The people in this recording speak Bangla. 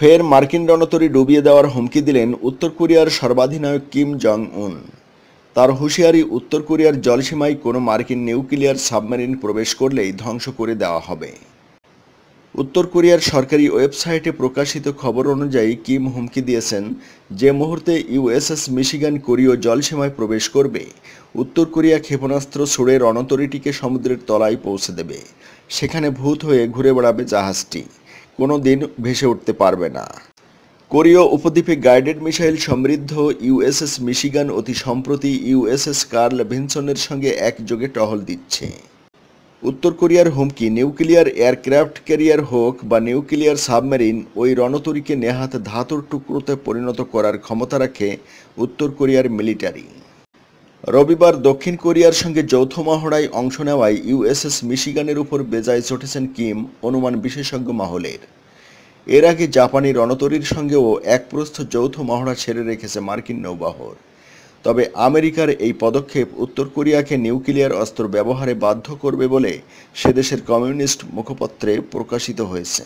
ফের মার্কিন রণতরী ডুবিয়ে দেওয়ার হুমকি দিলেন উত্তর কোরিয়ার সর্বাধিনায়ক কিম জং উন তার হুঁশিয়ারি উত্তর কোরিয়ার জলসীমায় কোনো মার্কিন নিউক্লিয়ার সাবমেরিন প্রবেশ করলেই ধ্বংস করে দেওয়া হবে। উত্তর কোরিয়ার সরকারি ওয়েবসাইটে প্রকাশিত খবর অনুযায়ী কিম হুমকি দিয়েছেন যে মুহূর্তে ইউএসএস মিশিগান কোরীয় জলসীমায় প্রবেশ করবে, উত্তর কোরিয়া ক্ষেপণাস্ত্র ছুড়ে রণতরীটিকে সমুদ্রের তলায় পৌঁছে দেবে। সেখানে ভূত হয়ে ঘুরে বেড়াবে জাহাজটি। কোনো দিন ভেসে উঠতে পারবে না। কোরীয় উপদ্বীপে গাইডেড মিসাইল সমৃদ্ধ ইউএসএস মিশিগান অতি সম্প্রতি ইউএসএস কার্ল ভিনসনের সঙ্গে একযোগে টহল দিচ্ছে। উত্তর কোরিয়ার হুমকি, নিউক্লিয়ার এয়ারক্রাফট ক্যারিয়ার হোক বা নিউক্লিয়ার সাবমেরিন, ওই রণতরীকে নেহাত ধাতুর টুকরোতে পরিণত করার ক্ষমতা রাখে উত্তর কোরিয়ার মিলিটারি। রবিবার দক্ষিণ কোরিয়ার সঙ্গে যৌথ মহড়ায় অংশ নেওয়ায় ইউএসএস মিশিগানের উপর বেজায় চটেছেন কিম অনুমান বিশেষজ্ঞ মহলের। এর আগে জাপানি রণতরীর সঙ্গেও এক প্রস্থ যৌথ মহড়া ছেড়ে রেখেছে মার্কিন নৌবাহর। তবে আমেরিকার এই পদক্ষেপ উত্তর কোরিয়াকে নিউক্লিয়ার অস্ত্র ব্যবহারে বাধ্য করবে বলে সেদেশের কমিউনিস্ট মুখপত্রে প্রকাশিত হয়েছে।